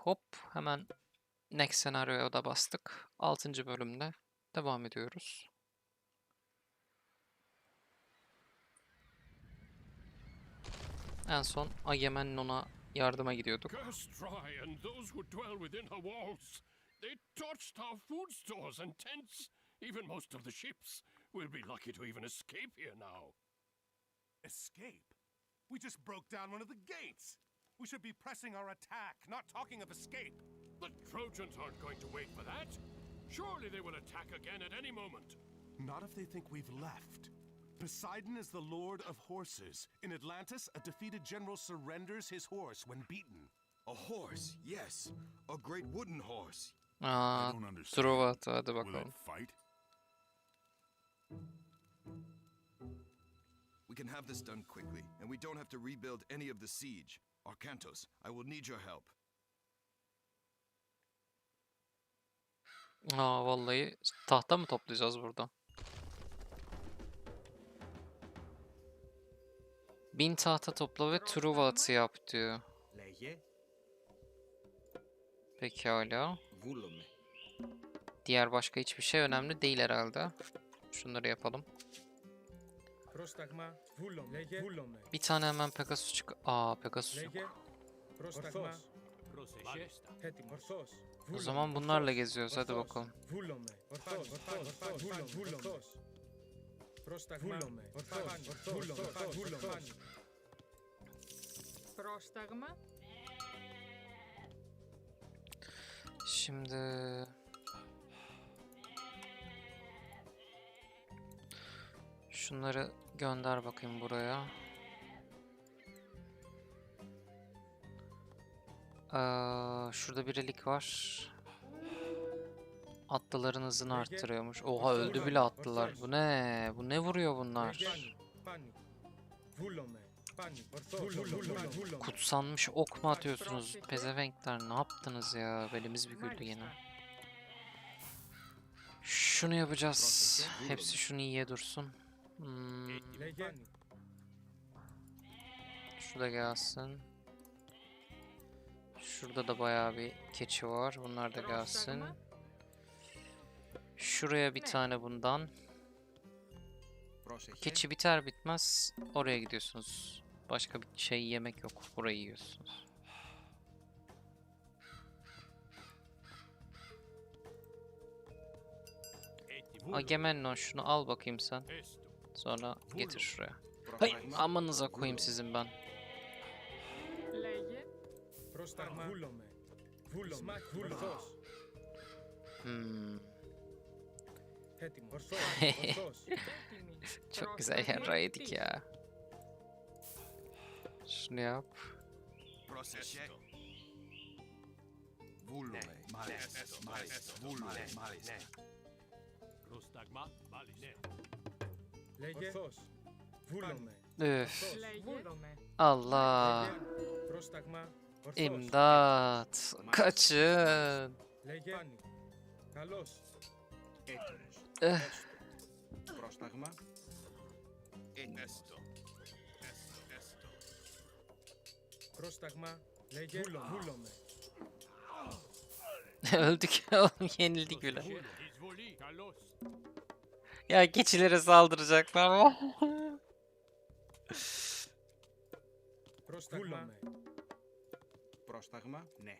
Hop hemen next senaryoya da bastık. 6. bölümde devam ediyoruz. En son Agamemnon'a yardıma gidiyorduk. They torched our food stores and tents. Even most of the ships. We'll be lucky to even escape here now. Escape? We just broke down one of the gates. We should be pressing our attack, not talking of escape. The Trojans aren't going to wait for that. Surely they will attack again at any moment. Not if they think we've left. Poseidon is the lord of horses. In Atlantis, a defeated general surrenders his horse when beaten. A horse, yes. A great wooden horse. Aa, don't understand. Hadi Will bakalım. it fight? We can have this done quickly, and we don't have to rebuild any of the siege. Arcantos, I will need your help. Aa vallahi tahta mı toplayacağız burada? Bin tahta topla ve truva yap diyor. Pekala. Diğer başka hiçbir şey önemli değil herhalde. Şunları yapalım. Πρόσταγμα, βούλομαι. Λέγε, βούλομαι. Bir tane hemen Pegasus çık... Aa Pegasus yok. Λέγε, πρόσταγμα, έτοιμο. Ορθός. O zaman bunlarla geziyoruz hadi bakalım. Βούλομαι. Ορθός, ορθός, ορθός, βούλομαι. Βούλομαι. Πρόσταγμα, βούλομαι. Ορθός, ορθός, ορθός, βούλομαι. Πρόσταγμα. Şimdi... Şunları gönder bakayım buraya. Ee, şurada bir relik var. Atlıların hızını arttırıyormuş. Oha öldü bile atlılar. Bu ne? Bu ne vuruyor bunlar? Kutsanmış ok mu atıyorsunuz pezevenkler? Ne yaptınız ya? Belimiz bir güldü yine. Şunu yapacağız. Hepsi şunu iyiye dursun. Hmm, şu da gelsin. Şurada da bayağı bir keçi var. Bunlar da gelsin. Şuraya bir tane bundan. Keçi biter bitmez oraya gidiyorsunuz. Başka bir şey yemek yok. Burayı yiyorsunuz. Agamemnon şunu al bakayım sen. Sonra getir şuraya. Hay amanıza koyayım sizin ben. Hmm. Çok güzel yer yedik ya. Şunu yap. Vulme, Λέγε, ορθός. Βούλομαι. Üf. Λέγε. Βούλομαι. Allah. Λέγε, πρόσταγμα, ορθός. İmdat. Kaçın. Λέγε, πάνι. Καλός. Eh. Πρόσταγμα, Esto. Esto, esto. πρόσταγμα. Λέγε, βούλομαι. Öldük oğlum yenildik bile. Εισβολή. Καλώς. Ya keçilere saldıracaklar. Πρόσταγμα. Πρόσταγμα, ναι.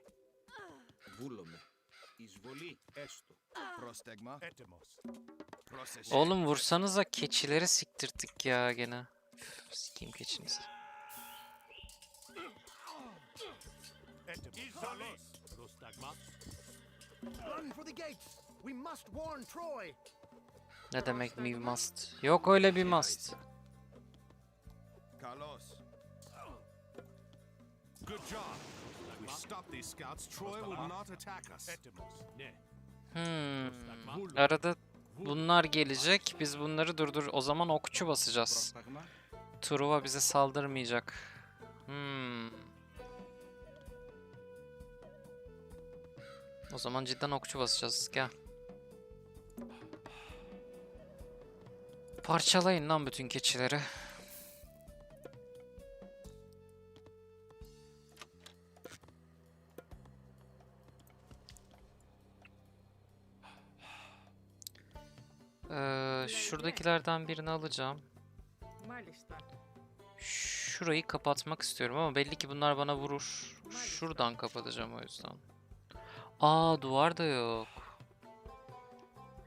Βούλομαι. Εισβολή, έστω. Πρόσταγμα. Etymos. Πρόσεχε. Oğlum vursanıza keçileri siktirttik ya gene. Üf, Sikeyim keçinizi. Etymos. Καλώς. Πρόσταγμα. Run for the gates! We must warn Troy! Ne demek mi must? Yok öyle bir must. Carlos. Good job. We stop these scouts. Troy will not attack us. Hmm. Arada bunlar gelecek. Biz bunları durdur. O zaman okçu basacağız. Truva bize saldırmayacak. Hmm. O zaman cidden okçu basacağız. Gel. Parçalayın lan bütün keçileri. Ee, şuradakilerden birini alacağım. Şurayı kapatmak istiyorum ama belli ki bunlar bana vurur. Şuradan kapatacağım o yüzden. Aa duvar da yok.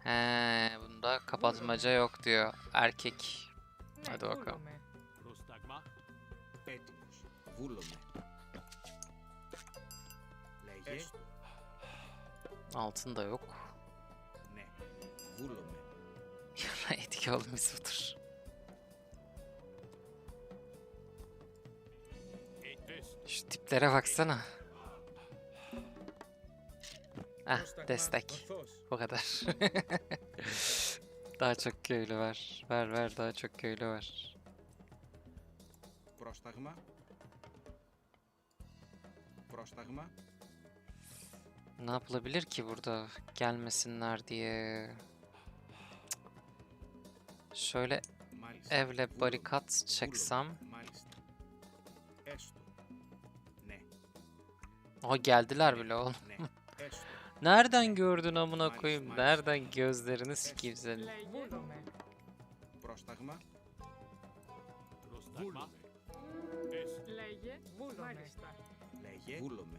He, bunda kapatmaca yok diyor. Erkek. Hadi bakalım. Altın da yok. Yara etki olmuş budur. Şu tiplere baksana. Ah, Heh, destek. Bu kadar. daha çok köylü ver. Ver ver daha çok köylü ver. Prostagma. Prostagma. Ne yapılabilir ki burada gelmesinler diye? Şöyle evle barikat çeksem. O geldiler bile oğlum. Ναι. Έστω. Nereden gördün amına Maalesef, koyayım? maalesef. Nereden gözlerini sikeyim senin? Λέγε. Βούλομαι. Πρόσταγμα. Πρόσταγμα. Est. Λέγε. Βούλομαι. Μάλιστα. Λέγε. Βούλομαι.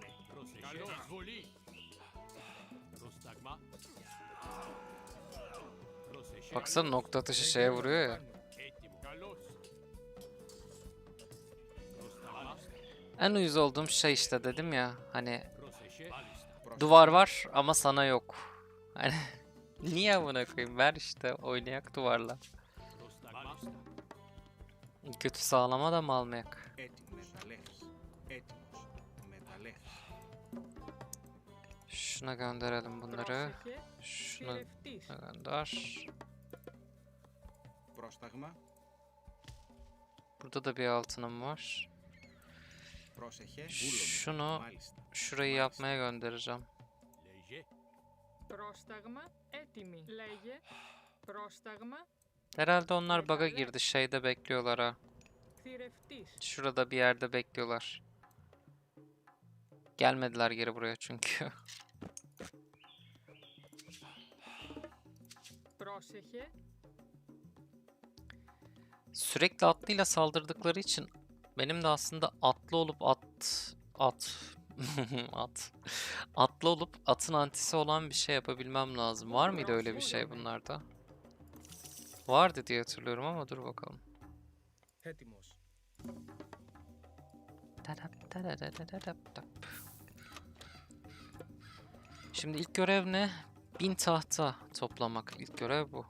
Ναι. Πρόσεχε. Καλώς βολή. Πρόσταγμα. Πρόσεχε. Baksana nokta atışı şeye vuruyor ya. Έτοιμο. Καλώς. Πρόσταγμα. En uyuz olduğum şey işte dedim ya. Hani Πρόσεχε. Μάλιστα. Πρόσταγμα. duvar var ama sana yok. Hani niye buna koyayım? Ver işte oynayak duvarla. Kötü sağlama da mı almayak? Şuna gönderelim bunları. Şuna gönder. Burada da bir altınım var. Şunu şurayı yapmaya göndereceğim. Herhalde onlar baga girdi. Şeyde bekliyorlar ha. Şurada bir yerde bekliyorlar. Gelmediler geri buraya çünkü. Sürekli atlıyla saldırdıkları için benim de aslında atlı olup at at at atlı olup atın antisi olan bir şey yapabilmem lazım. Var mıydı öyle bir şey bunlarda? Vardı diye hatırlıyorum ama dur bakalım. Şimdi ilk görev ne? Bin tahta toplamak. İlk görev bu.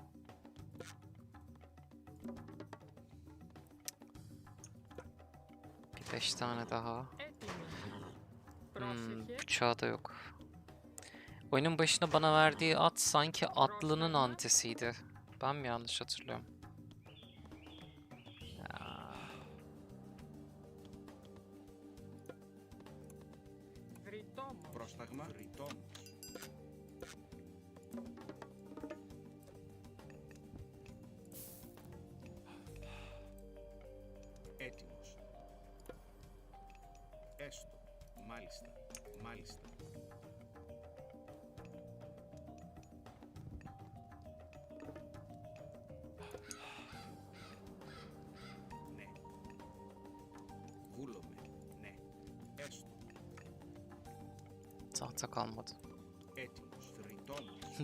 Beş tane daha. Hmm, bıçağı da yok. Oyunun başına bana verdiği at sanki atlının antesiydi. Ben mi yanlış hatırlıyorum?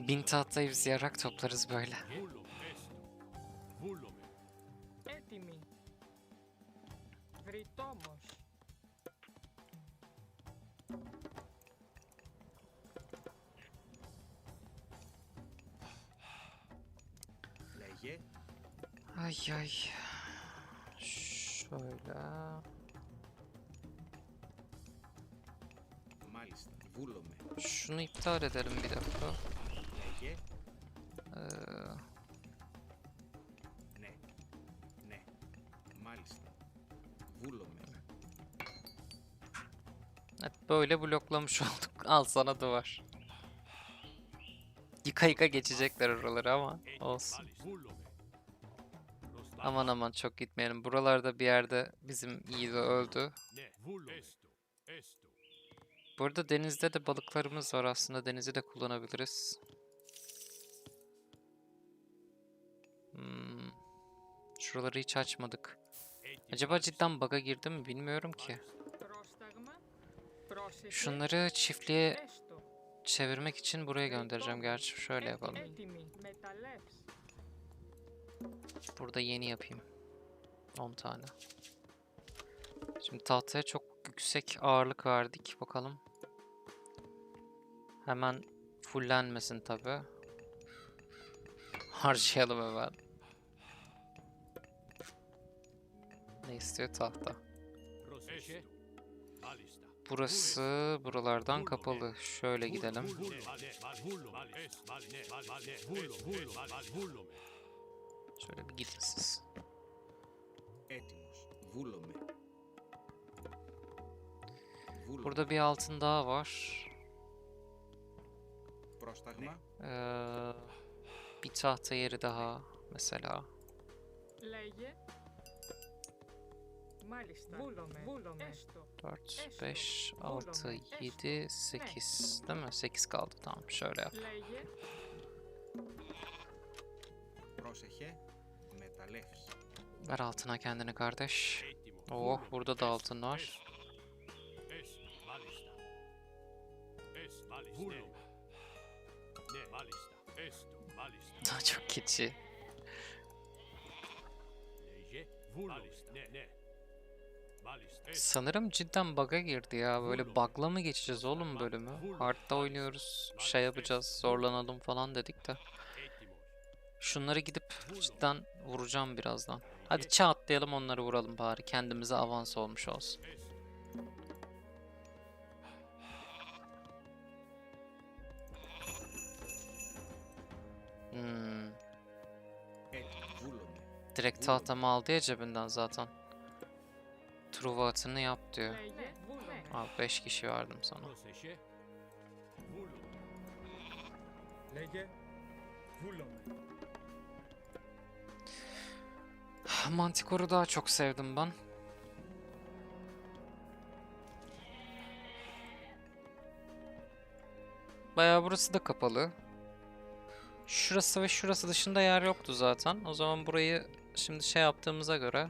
Bin tahtayı biz yarak toplarız böyle. Ay ay. Şöyle. Şunu iptal edelim bir dakika. Λέγε. Ee, Ναι. Ναι. Μάλιστα. Βούλομαι. evet, böyle bloklamış olduk. Al sana duvar. Yıka yıka geçecekler oraları ama olsun. Βούλομαι. Πρόσταγμα. Aman aman çok gitmeyelim. Buralarda bir yerde bizim Yiğit öldü. Ναι. Βούλομαι. Έστω. Έστω. Burada denizde de balıklarımız var aslında. Denizi de kullanabiliriz. Hmm. Şuraları hiç açmadık. Acaba cidden bug'a girdim mi bilmiyorum ki. Şunları çiftliğe çevirmek için buraya göndereceğim gerçi. Şöyle yapalım. Burada yeni yapayım. 10 tane. Şimdi tahtaya çok yüksek ağırlık verdik. Bakalım. Hemen fullenmesin tabi. Harcayalım hemen. Ne istiyor? Tahta. Burası buralardan kapalı. Şöyle gidelim. Şöyle bir gidin siz. Burada bir altın daha var. Ee, bir tahta yeri daha mesela. Bulome. Esto. 4, 5, 6, 7, 8 değil mi? 8 kaldı. Tamam şöyle yap. Ver altına kendini kardeş. Oh burada da altın var. Çok keçi. Ne ne? Sanırım cidden bug'a girdi ya. Böyle bug'la mı geçeceğiz oğlum bölümü? Hard'da oynuyoruz, şey yapacağız, zorlanalım falan dedik de. Şunları gidip cidden vuracağım birazdan. Hadi çağ atlayalım onları vuralım bari. Kendimize avans olmuş olsun. Hmm. Direkt tahtamı aldı ya cebinden zaten. Truva atını yap diyor. Al 5 kişi verdim sana. Mantikor'u daha çok sevdim ben. Bayağı burası da kapalı. Şurası ve şurası dışında yer yoktu zaten. O zaman burayı şimdi şey yaptığımıza göre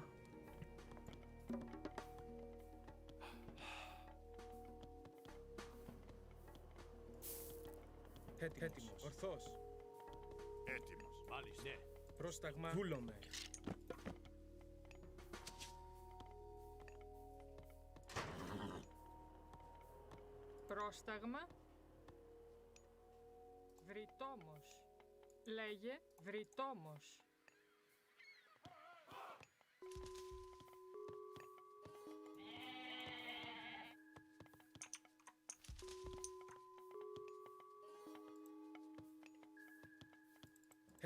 Έτι- Έτοιμος. Ορθός. Έτοιμος. Μάλιστα. Ναι. Πρόσταγμα. Βούλομαι. Πρόσταγμα. Βρυτόμος. Λέγε. Βρυτόμος.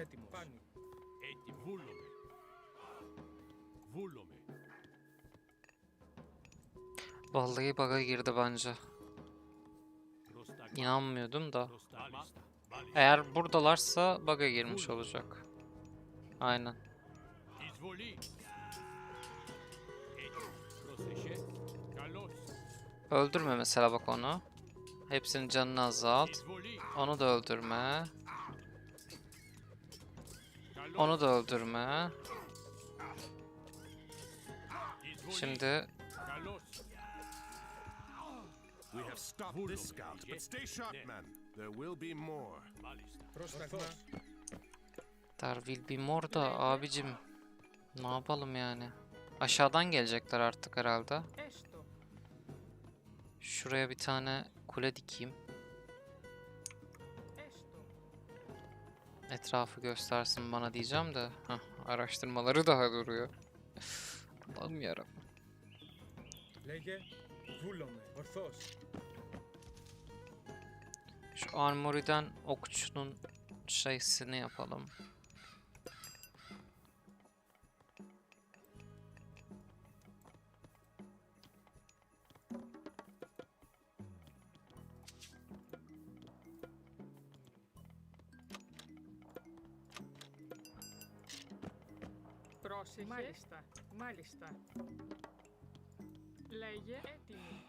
Έτοιμος. Πάνι. Έτοιμο. Βούλομαι. Βούλομαι. vallahi bug'a girdi bence. Πρόσταγμα. İnanmıyordum da. Πρόσταγμα. Μάλιστα. Μάλιστα. Eğer buradalarsa bug'a girmiş olacak. Aynen. Εισβολή. Έτοιμο. Πρόσεχε. Καλώς. Öldürme mesela bak onu. Hepsinin canını azalt. Εισβολή. Onu da öldürme. Onu da öldürme. Şimdi We have stopped this scout, but stay sharp, man. There will be more. There will be more da abicim. Ne yapalım yani? Aşağıdan gelecekler artık herhalde. Şuraya bir tane kule dikeyim. etrafı göstersin bana diyeceğim de heh, araştırmaları daha duruyor. Allah'ım yarabbim. Şu armoriden okçunun şeysini yapalım. Πρόσεχε. Μάλιστα. Μάλιστα. Λέγε. Έτοιμη.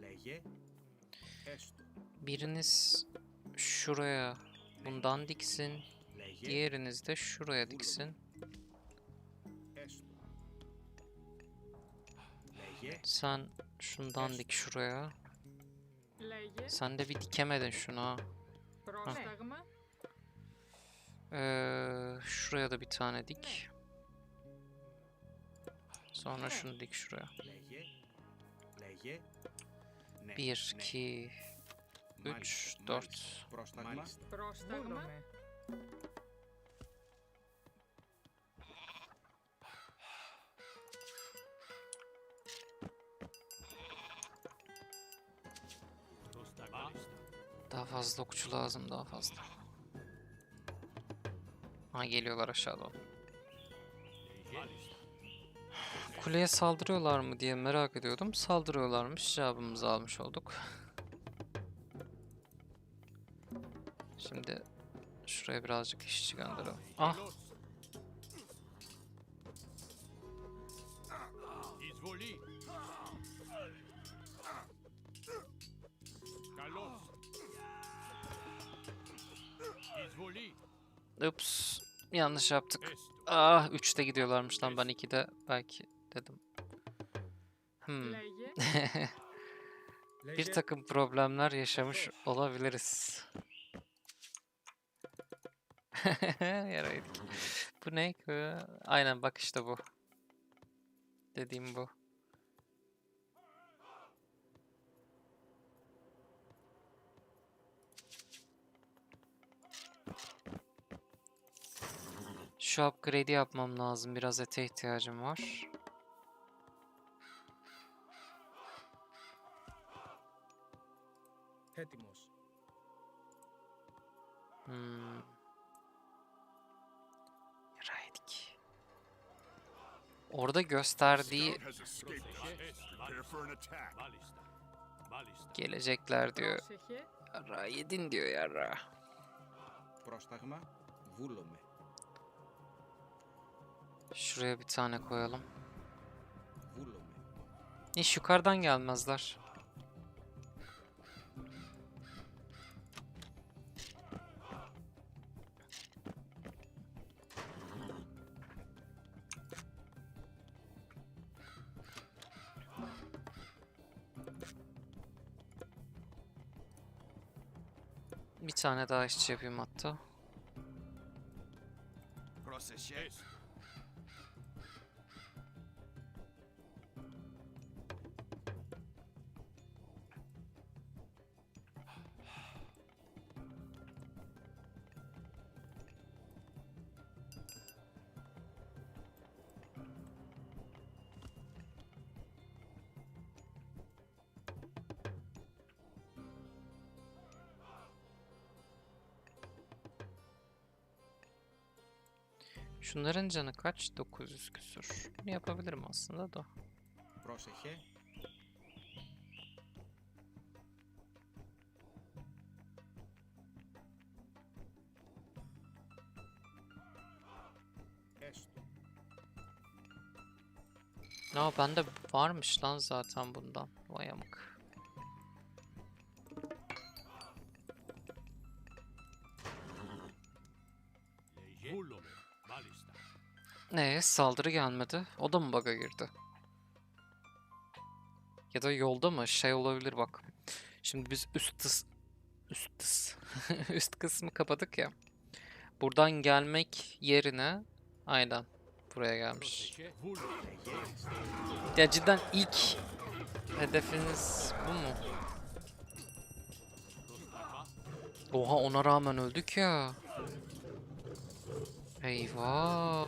Λέγε. Έστω. Biriniz şuraya bundan diksin. Diğeriniz de şuraya diksin. Έστω. Λέγε. Sen şundan dik şuraya. Λέγε. Sen de bir dikemedin şunu ha. Πρόσταγμα. Ee, şuraya da bir tane dik. Sonra şunu dik şuraya. 1, 2, 3, 4. Daha fazla okçu lazım, daha fazla. Ha geliyorlar aşağıdan kuleye saldırıyorlar mı diye merak ediyordum. Saldırıyorlarmış. Cevabımızı almış olduk. Şimdi şuraya birazcık işçi gönderelim. Ah! Ups. Yanlış yaptık. Ah 3'te gidiyorlarmış lan ben 2'de belki dedim. Hmm. bir takım problemler yaşamış olabiliriz. Yaraydık. Bu ne ki? Aynen bak işte bu. Dediğim bu. Şu upgrade'i yapmam lazım. Biraz ete ihtiyacım var. Έτοιμος. Hmm. Yaraydık. Orada gösterdiği has escaped us. Prepare for an attack. Μάλιστα. Μάλιστα. gelecekler diyor. Πρόσεχε. Yarra yedin diyor yarra. Πρόσταγμα. Βούλομαι. Şuraya bir tane koyalım. Βούλομαι. Hiç yukarıdan gelmezler. Bir tane daha işçi yapayım hatta. Process. Şunların canı kaç? 900 küsür. Bunu yapabilirim aslında da. Πρόσεχε. Έστω. Aa bende varmış lan zaten bundan. Vay amık. Ne? Saldırı gelmedi. O da mı bug'a girdi? Ya da yolda mı? Şey olabilir bak. Şimdi biz üst tıs... Üst tıs... üst kısmı kapadık ya. Buradan gelmek yerine... Aynen. Buraya gelmiş. Ya cidden ilk hedefiniz bu mu? Oha ona rağmen öldük ya. Eyvah.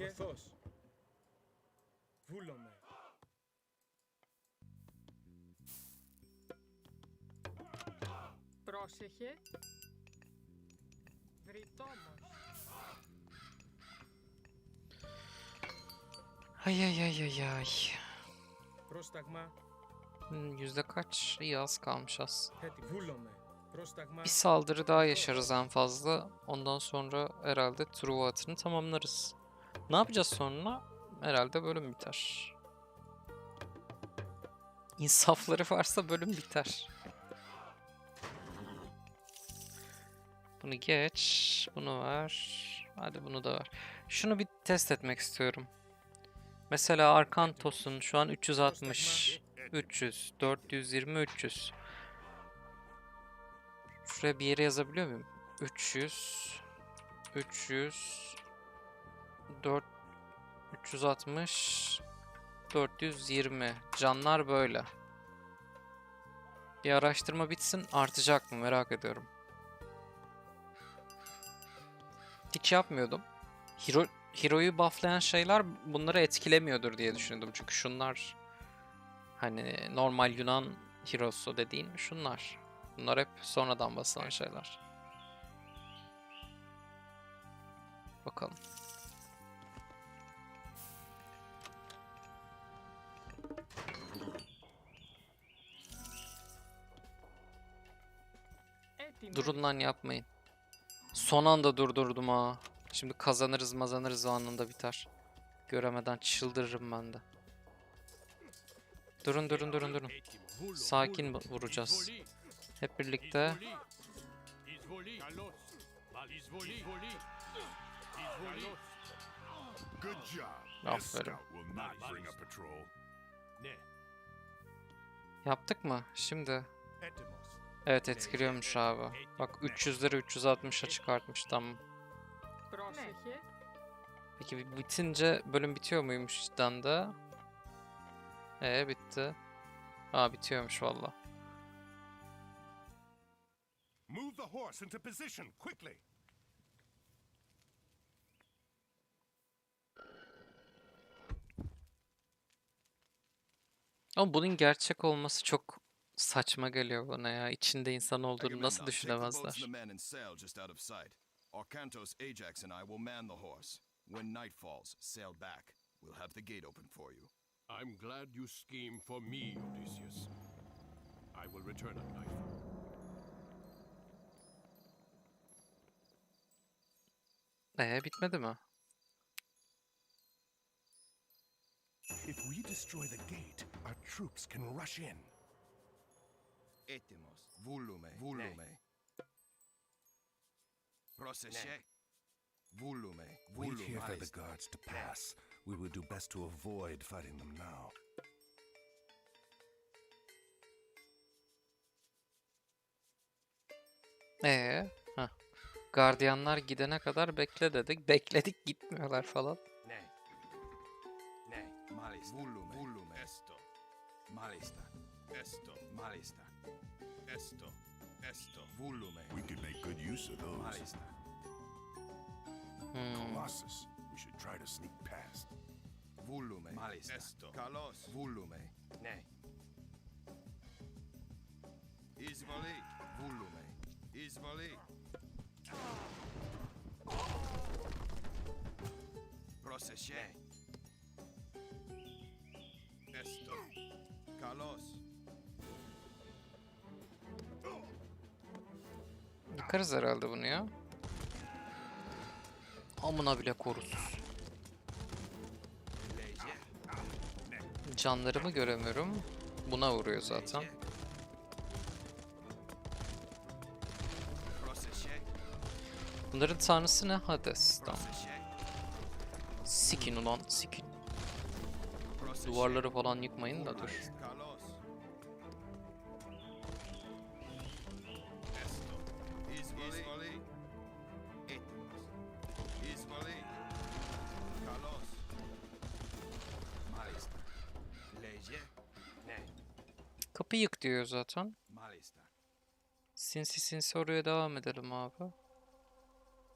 Ορθώς. Βούλομαι. Πρόσεχε. Πρόσεχε. Ρητόμος. Ay ay ay ay ay. Πρόσταγμα. Hmm, Yüzde kaç? İyi az kalmış az. Έτοιμο. Βούλομαι. Πρόσταγμα. Bir saldırı daha yaşarız en fazla. Ondan sonra herhalde Truva atını tamamlarız. Ne yapacağız sonra? Herhalde bölüm biter. İnsafları varsa bölüm biter. Bunu geç. Bunu ver. Hadi bunu da ver. Şunu bir test etmek istiyorum. Mesela Arkantos'un şu an 360, 300, 420, 300. Şuraya bir yere yazabiliyor muyum? 300 300 4 360 420 canlar böyle. Bir araştırma bitsin artacak mı merak ediyorum. Hiç yapmıyordum. Hero Hero'yu bufflayan şeyler bunları etkilemiyordur diye düşünüyordum. Çünkü şunlar hani normal Yunan Hero'su dediğin şunlar. Bunlar hep sonradan basılan şeyler. Bakalım. Durun lan yapmayın. Son anda durdurdum ha. Şimdi kazanırız mazanırız o anında biter. Göremeden çıldırırım ben de. Durun durun durun durun. Sakin vuracağız. Hep birlikte. Aferin. Yaptık mı? Şimdi. Evet etkiliyormuş abi. Bak 300 lira 360'a çıkartmış tamam. Peki bitince bölüm bitiyor muymuş cidden de? Ee bitti. Aa bitiyormuş valla. Move the horse into position quickly. Ama bunun gerçek olması çok saçma geliyor bana ya. İçinde insan olduğunu nasıl düşünemezler? Ajax, and I will man the horse. When night falls, sail back. We'll have the gate open for you. I'm glad you scheme for me, Odysseus. I will return at nightfall. Ee bitmedi mi? If we destroy the gate, our troops can rush in. Etymos, volume, volume. Procesce. Volume, Wait volume. here for the guards to pass. We will do best to avoid fighting them now. Ee, heh. Gardiyanlar gidene kadar bekle dedik. Bekledik gitmiyorlar falan. Ne. Ne. Malista. Volume, volume. Esto. Malista. Esto. Malista. Esto. Esto. Volume. We could make good use of those. Malista. Hmm. Colossus. We should try to sneak past. Volume. Malista. Esto. Kalos. Volume. Ne. Izvoli. Volume. Izvoli. Procesce. Esto. Kalos. Yıkarız herhalde bunu ya. Amına bile korusuz. Canlarımı göremiyorum. Buna vuruyor zaten. Bunların tanrısı ne? Hades. Tamam. Sikin ulan sikin. Duvarları falan yıkmayın da dur. diyor zaten. Sinsi sinsi oraya devam edelim abi.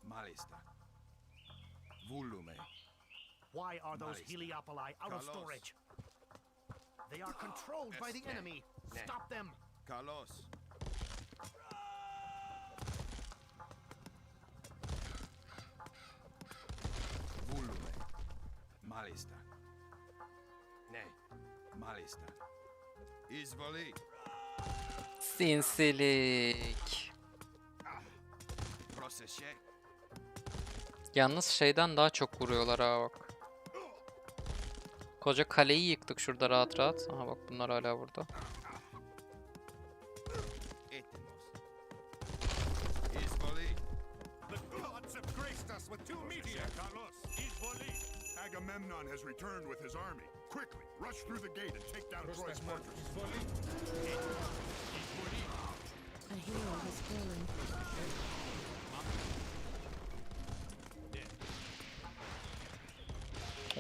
Malista. Volume. Why are those Heliopoli out of storage? They are controlled by the enemy. Stop them. Carlos. Volume. Malista. Ne? Malista. Izvoli. Sinsilik. Yalnız şeyden daha çok vuruyorlar ha bak. Koca kaleyi yıktık şurada rahat rahat. Aha bak bunlar hala burada. Etimos. Izvoli. The gods have graced us with two meteors. Carlos, Izvoli. Agamemnon has returned with his army. Quickly, rush through the gate and take down Troy's fortress. A hero has fallen.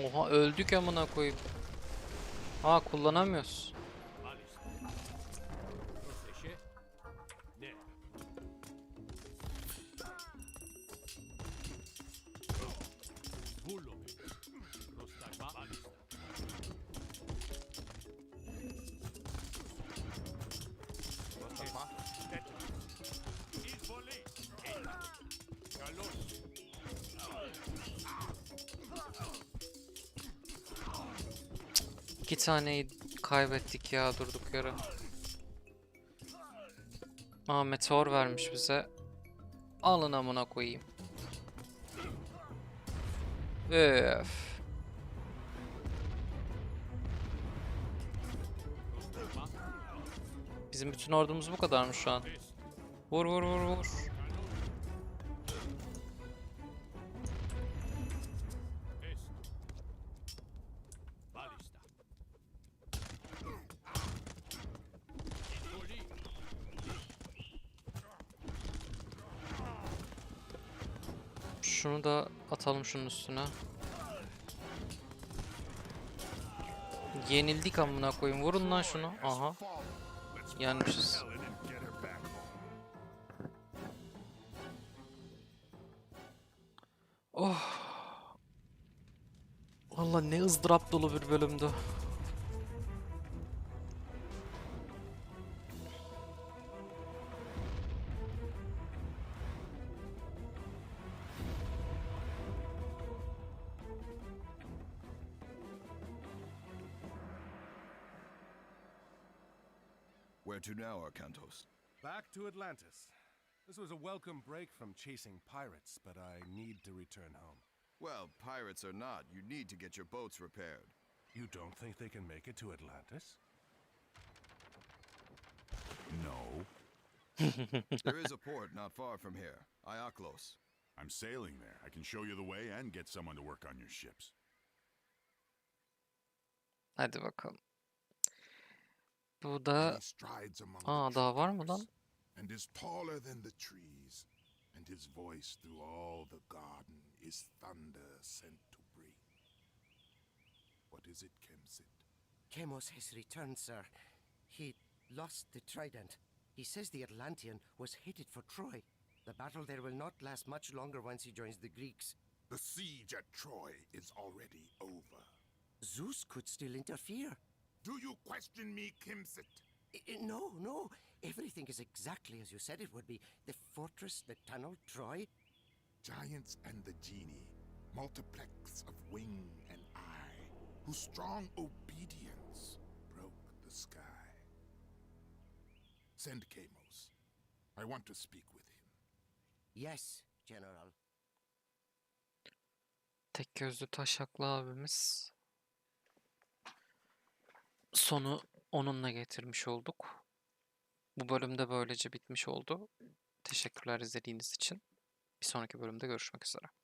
Oha öldük amına koyup. Ha kullanamıyoruz. Taneyi kaybettik ya durduk yere. Aa meteor vermiş bize. Alın amına koyayım. Öf. Bizim bütün ordumuz bu kadar mı şu an? Vur vur vur vur. Şunun üstüne. Yenildik amına koyayım. Vurun lan şunu. Aha. Yenmişiz. Oh. Valla ne ızdırap dolu bir bölümdü. Where to now, Arcantos? Back to Atlantis. This was a welcome break from chasing pirates, but I need to return home. Well, pirates or not, you need to get your boats repaired. You don't think they can make it to Atlantis? No, there is a port not far from here, Iaklos. I'm sailing there. I can show you the way and get someone to work on your ships. Hadi bakalım. Bu da... He strides among Aa the daha var mı lan? and is taller than the trees, and his voice through all the garden is thunder sent to bring. What is it, Kemsit? Chemos has returned, sir. He lost the trident. He says the Atlantean was headed for Troy. The battle there will not last much longer once he joins the Greeks. The siege at Troy is already over. Zeus could still interfere. Do you question me, Kimsit? I- I- no, no. Everything is exactly as you said it would be. The fortress, the tunnel, Troy. Giants and the genie, multiplex of wing and eye, whose strong obedience broke the sky. Send Kamos. I want to speak with him. Yes, General. Tek gözlü taşaklı abimiz. Sonu onunla getirmiş olduk. Bu bölümde böylece bitmiş oldu. Teşekkürler izlediğiniz için. Bir sonraki bölümde görüşmek üzere.